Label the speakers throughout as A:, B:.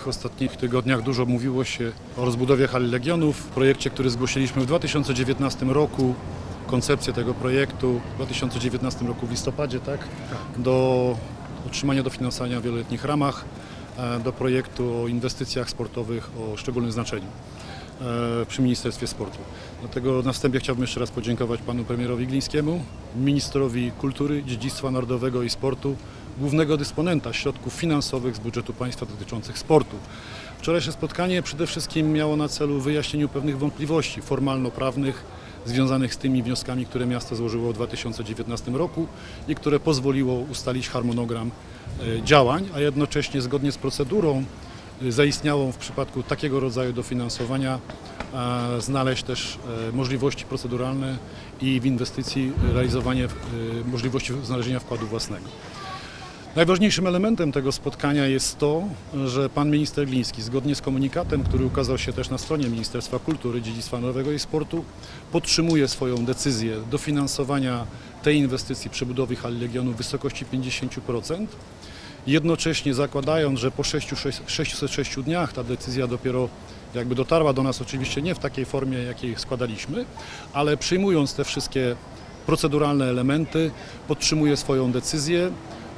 A: W ostatnich tygodniach dużo mówiło się o rozbudowie hali Legionów, projekcie, który zgłosiliśmy w 2019 roku. Koncepcję tego projektu w 2019 roku w listopadzie, tak? Do otrzymania dofinansowania w wieloletnich ramach, e, do projektu o inwestycjach sportowych o szczególnym znaczeniu e, przy Ministerstwie Sportu. Dlatego na wstępie chciałbym jeszcze raz podziękować panu premierowi Glińskiemu, ministrowi kultury, dziedzictwa narodowego i sportu, głównego dysponenta środków finansowych z budżetu państwa dotyczących sportu. Wczorajsze spotkanie przede wszystkim miało na celu wyjaśnieniu pewnych wątpliwości formalno-prawnych związanych z tymi wnioskami, które miasto złożyło w 2019 roku i które pozwoliło ustalić harmonogram e, działań, a jednocześnie zgodnie z procedurą y, zaistniałą w przypadku takiego rodzaju dofinansowania e, znaleźć też e, możliwości proceduralne i w inwestycji realizowanie e, możliwości znalezienia wkładu własnego. Najważniejszym elementem tego spotkania jest to, że pan minister Gliński, zgodnie z komunikatem, który ukazał się też na stronie Ministerstwa Kultury, Dziedzictwa Narodowego i Sportu, podtrzymuje swoją decyzję dofinansowania tej inwestycji przebudowy hali Legionu w wysokości 50%. Jednocześnie zakładając, że po 6, 606 dniach ta decyzja dopiero jakby dotarła do nas, oczywiście nie w takiej formie, jakiej składaliśmy, ale przyjmując te wszystkie proceduralne elementy, podtrzymuje swoją decyzję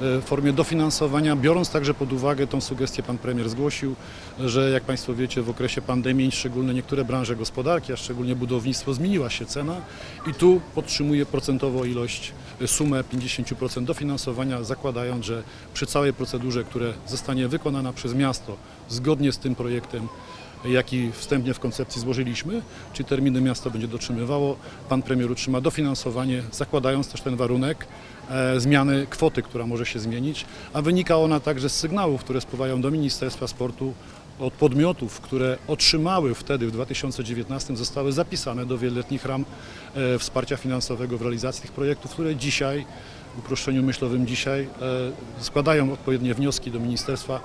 A: w formie dofinansowania, biorąc także pod uwagę tą sugestię pan premier zgłosił, że jak Państwo wiecie w okresie pandemii szczególnie niektóre branże gospodarki, a szczególnie budownictwo zmieniła się cena i tu podtrzymuje procentowo ilość, e, sumę 50% dofinansowania, zakładając, że przy całej procedurze, która zostanie wykonana przez miasto zgodnie z tym projektem, jaki wstępnie w koncepcji złożyliśmy, czy terminy miasto będzie dotrzymywało, pan premier utrzyma dofinansowanie, zakładając też ten warunek e, zmiany kwoty, która może się zmienić, a wynika ona także z sygnałów, które spływają do Ministerstwa Sportu od podmiotów, które otrzymały wtedy w 2019 zostały zapisane do wieloletnich ram e, wsparcia finansowego w realizacji tych projektów, które dzisiaj w uproszczeniu myślowym dzisiaj e, składają odpowiednie wnioski do ministerstwa,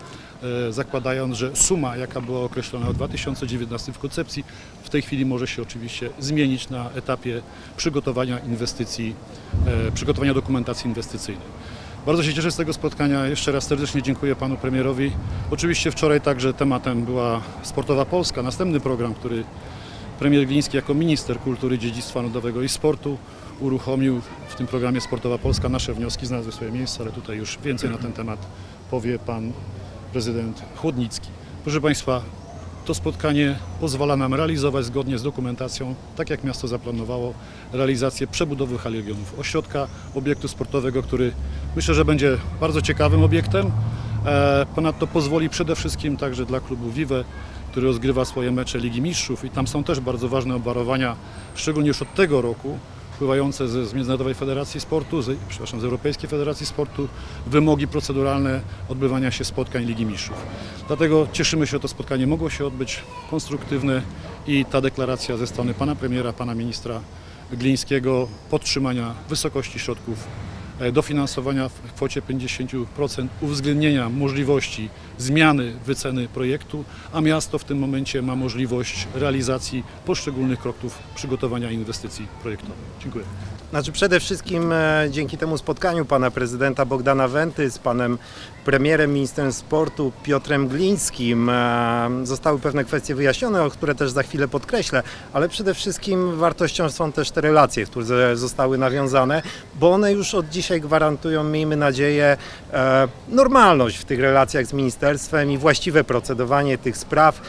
A: e, zakładając, że suma, jaka była określona w 2019 w koncepcji, w tej chwili może się oczywiście zmienić na etapie przygotowania inwestycji, przygotowania dokumentacji inwestycyjnej. Bardzo się cieszę z tego spotkania. Jeszcze raz serdecznie dziękuję panu premierowi. Oczywiście wczoraj także tematem była Sportowa Polska, następny program, który premier Gliński jako minister kultury, dziedzictwa narodowego i sportu uruchomił w tym programie Sportowa Polska. Nasze wnioski znalazły swoje miejsce, ale tutaj już więcej na ten temat powie pan prezydent Chłodnicki. Proszę Państwa, to spotkanie pozwala nam realizować zgodnie z dokumentacją, tak jak miasto zaplanowało, realizację przebudowy hali Legionów, ośrodka, obiektu sportowego, który myślę, że będzie bardzo ciekawym obiektem. E, Ponadto pozwoli przede wszystkim także dla klubu Vive, który rozgrywa swoje mecze Ligi Mistrzów i tam są też bardzo ważne obwarowania, szczególnie już od tego roku, wpływające z, z Międzynarodowej Federacji Sportu, z, przepraszam, z Europejskiej Federacji Sportu, wymogi proceduralne odbywania się spotkań Ligi Mistrzów. Dlatego cieszymy się, że to spotkanie mogło się odbyć konstruktywne i ta deklaracja ze strony pana premiera, pana ministra Glińskiego podtrzymania wysokości środków dofinansowania w kwocie 50%, uwzględnienia możliwości zmiany wyceny projektu, a miasto w tym momencie ma możliwość realizacji poszczególnych kroków przygotowania inwestycji projektowych. Dziękuję.
B: Znaczy przede wszystkim e, dzięki temu spotkaniu pana prezydenta Bogdana Wenty z panem premierem, ministrem sportu Piotrem Glińskim e, zostały pewne kwestie wyjaśnione, o które też za chwilę podkreślę, ale przede wszystkim wartością są też te relacje, które zostały nawiązane, bo one już od dzisiaj gwarantują, miejmy nadzieję, e, normalność w tych relacjach z ministerstwem i właściwe procedowanie tych spraw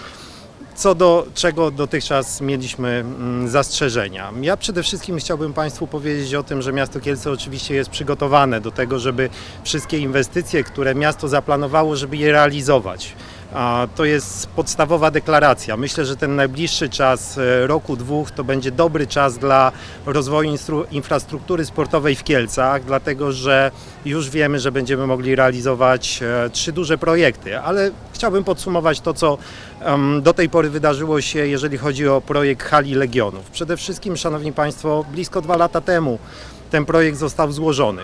B: co do czego dotychczas mieliśmy mm, zastrzeżenia. Ja przede wszystkim chciałbym Państwu powiedzieć o tym, że miasto Kielce oczywiście jest przygotowane do tego, żeby wszystkie inwestycje, które miasto zaplanowało, żeby je realizować. To jest podstawowa deklaracja. Myślę, że ten najbliższy czas, e, roku, dwóch, to będzie dobry czas dla rozwoju infrastruktury sportowej w Kielcach, dlatego że już wiemy, że będziemy mogli realizować e, trzy duże projekty, ale chciałbym podsumować to, co do tej pory wydarzyło się, jeżeli chodzi o projekt Hali Legionów. Przede wszystkim, Szanowni Państwo, blisko dwa lata temu ten projekt został złożony.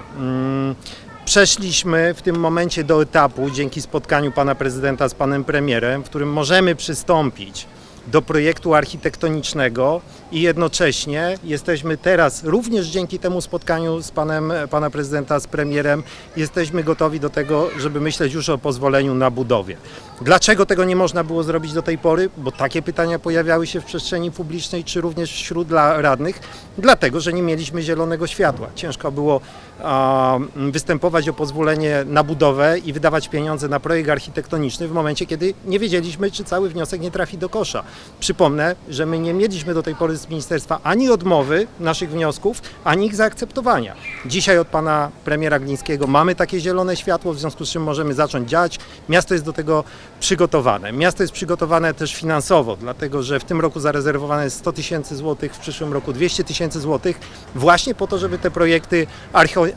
B: Przeszliśmy w tym momencie do etapu, dzięki spotkaniu pana prezydenta z panem premierem, w którym możemy przystąpić do projektu architektonicznego i jednocześnie jesteśmy teraz, również dzięki temu spotkaniu z panem pana prezydenta, z premierem, jesteśmy gotowi do tego, żeby myśleć już o pozwoleniu na budowie. Dlaczego tego nie można było zrobić do tej pory? Bo takie pytania pojawiały się w przestrzeni publicznej, czy również wśród radnych. Dlatego, że nie mieliśmy zielonego światła. Ciężko było występować o pozwolenie na budowę i wydawać pieniądze na projekt architektoniczny w momencie, kiedy nie wiedzieliśmy, czy cały wniosek nie trafi do kosza. Przypomnę, że my nie mieliśmy do tej pory z ministerstwa ani odmowy naszych wniosków, ani ich zaakceptowania. Dzisiaj od pana premiera Glińskiego mamy takie zielone światło, w związku z czym możemy zacząć działać. Miasto jest do tego przygotowane. Miasto jest przygotowane też finansowo, dlatego że w tym roku zarezerwowane jest 100 tysięcy złotych, w przyszłym roku 200 tysięcy złotych, właśnie po to, żeby te projekty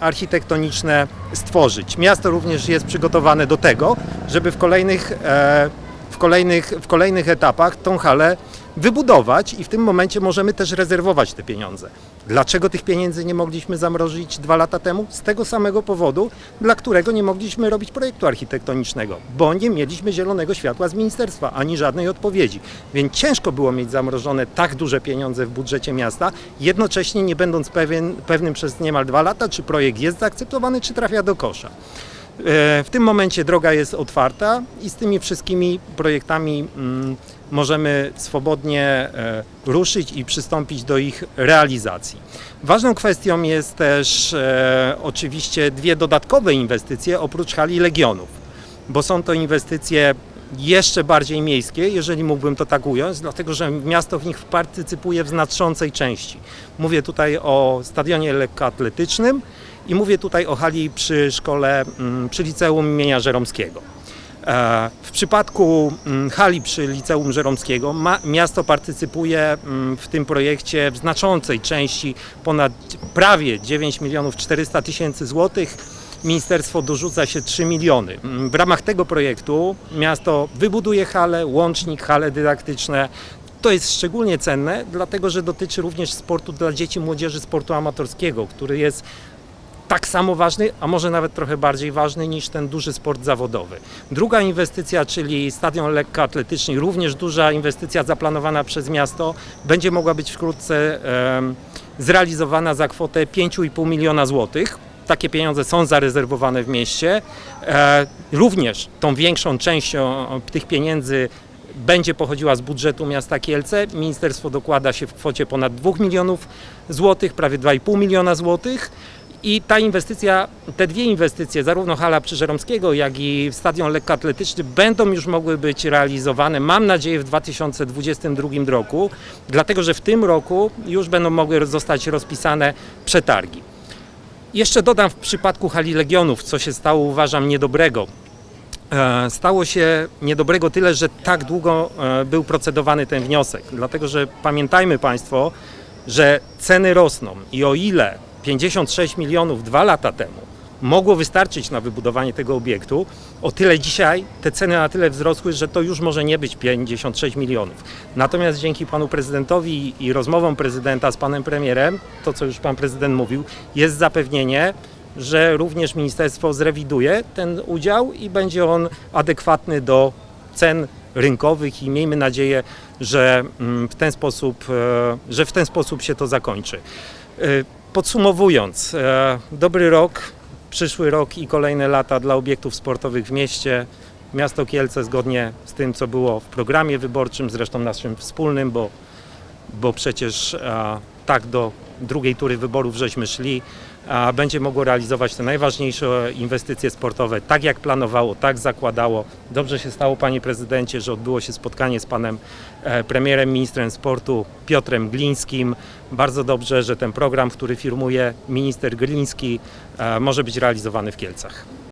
B: architektoniczne stworzyć. Miasto również jest przygotowane do tego, żeby w kolejnych, e, w kolejnych, w kolejnych etapach tą halę wybudować i w tym momencie możemy też rezerwować te pieniądze. Dlaczego tych pieniędzy nie mogliśmy zamrozić dwa lata temu? Z tego samego powodu, dla którego nie mogliśmy robić projektu architektonicznego, bo nie mieliśmy zielonego światła z ministerstwa, ani żadnej odpowiedzi. Więc ciężko było mieć zamrożone tak duże pieniądze w budżecie miasta, jednocześnie nie będąc pewien, pewnym przez niemal dwa lata, czy projekt jest zaakceptowany, czy trafia do kosza. E, W tym momencie droga jest otwarta i z tymi wszystkimi projektami mm, możemy swobodnie e, ruszyć i przystąpić do ich realizacji. Ważną kwestią jest też e, oczywiście dwie dodatkowe inwestycje oprócz hali Legionów, bo są to inwestycje jeszcze bardziej miejskie, jeżeli mógłbym to tak ująć, dlatego że miasto w nich partycypuje w znaczącej części. Mówię tutaj o stadionie lekkoatletycznym i mówię tutaj o hali przy szkole, mm, przy liceum imienia Żeromskiego. E, W przypadku mm, hali przy liceum Żeromskiego miasto partycypuje mm, w tym projekcie w znaczącej części, ponad prawie 9 milionów 400 tysięcy złotych. Ministerstwo dorzuca się 3 miliony. W ramach tego projektu miasto wybuduje halę, łącznik, hale dydaktyczne. To jest szczególnie cenne, dlatego że dotyczy również sportu dla dzieci, młodzieży, sportu amatorskiego, który jest tak samo ważny, a może nawet trochę bardziej ważny niż ten duży sport zawodowy. Druga inwestycja, czyli stadion lekkoatletyczny, również duża inwestycja zaplanowana przez miasto, będzie mogła być wkrótce em, zrealizowana za kwotę 5,5 miliona złotych. Takie pieniądze są zarezerwowane w mieście. E, również tą większą częścią tych pieniędzy będzie pochodziła z budżetu miasta Kielce. Ministerstwo dokłada się w kwocie ponad 2 milionów złotych, prawie 2,5 miliona złotych. I ta inwestycja, te dwie inwestycje, zarówno hala przy Żeromskiego, jak i stadion lekkoatletyczny będą już mogły być realizowane, mam nadzieję, w 2022 roku, dlatego że w tym roku już będą mogły zostać rozpisane przetargi. Jeszcze dodam w przypadku hali Legionów, co się stało, uważam, niedobrego. E, Stało się niedobrego tyle, że tak długo e, był procedowany ten wniosek, dlatego że pamiętajmy Państwo, że ceny rosną i o ile 56 milionów dwa lata temu mogło wystarczyć na wybudowanie tego obiektu, o tyle dzisiaj te ceny na tyle wzrosły, że to już może nie być 56 milionów. Natomiast dzięki panu prezydentowi i rozmowom prezydenta z panem premierem, to co już pan prezydent mówił, jest zapewnienie, że również ministerstwo zrewiduje ten udział i będzie on adekwatny do cen rynkowych i miejmy nadzieję, że mm, w ten sposób, e, że w ten sposób się to zakończy. Podsumowując, e, dobry rok, przyszły rok i kolejne lata dla obiektów sportowych w mieście. Miasto Kielce zgodnie z tym, co było w programie wyborczym, zresztą naszym wspólnym, bo, bo przecież e, tak do drugiej tury wyborów żeśmy szli, będzie mogło realizować te najważniejsze inwestycje sportowe tak jak planowało, tak zakładało. Dobrze się stało panie prezydencie, że odbyło się spotkanie z panem e, premierem, ministrem sportu Piotrem Glińskim. Bardzo dobrze, że ten program, który firmuje minister Gliński, e, może być realizowany w Kielcach.